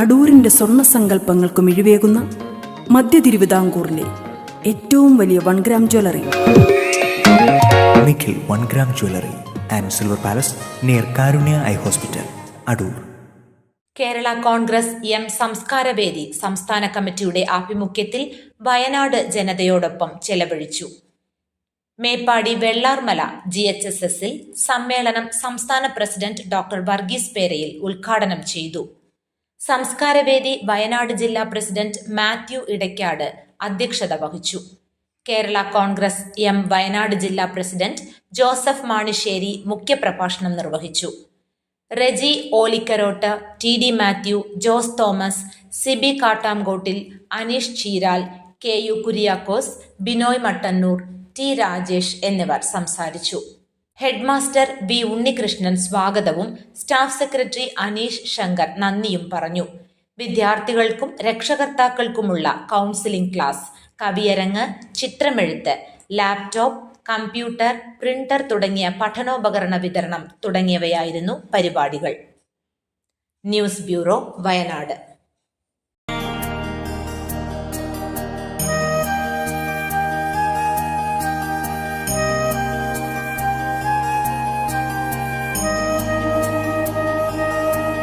അടൂരിന്റെ സ്വർണ സങ്കല്പങ്ങൾക്ക് മിഴിവേകുന്ന മധ്യ തിരുവിതാംകൂറിലെ ഏറ്റവും വലിയ one gram jewellery Nikhil one gram jewellery and silver palace near Karunya eye hospital Adoor Kerala Congress M സംസ്കാരവേദി സംസ്ഥാന കമ്മിറ്റിയുടെ ആഭിമുഖ്യത്തിൽ വയനാട് ജനതയോടൊപ്പം ചെലവഴിച്ചു. Meppadi Vellarmala G H S എസിൽ സമ്മേളനം സംസ്ഥാന പ്രസിഡന്റ് ഡോക്ടർ വർഗീസ് പേരയിൽ ഉദ്ഘാടനം ചെയ്തു. സംസ്കാരവേദി വയനാട് ജില്ലാ പ്രസിഡന്റ് മാത്യു ഇടയ്ക്കാട് അധ്യക്ഷത വഹിച്ചു. കേരള കോൺഗ്രസ് എം വയനാട് ജില്ലാ പ്രസിഡന്റ് ജോസഫ് മാണിശ്ശേരി മുഖ്യപ്രഭാഷണം നിർവഹിച്ചു. Reji Olikkarottu T D Mathew Jose Thomas Sibi Kattamkottil Aneesh Cheeral K U Kuriakose Binoy Mattannur T Rajesh എന്നിവർ സംസാരിച്ചു. ഹെഡ്മാസ്റ്റർ വി ഉണ്ണികൃഷ്ണൻ സ്വാഗതവും സ്റ്റാഫ് സെക്രട്ടറി അനീഷ് ശങ്കർ നന്ദിയും പറഞ്ഞു. വിദ്യാർത്ഥികൾക്കും രക്ഷകർത്താക്കൾക്കുമുള്ള കൗൺസിലിംഗ് ക്ലാസ്. കവിയരങ്ങ് ചിത്രമെഴുത്ത് ലാപ്ടോപ്പ് കമ്പ്യൂട്ടർ പ്രിന്റർ തുടങ്ങിയ പഠനോപകരണ വിതരണം തുടങ്ങിയവയായിരുന്നു പരിപാടികൾ. News bureau Wayanad.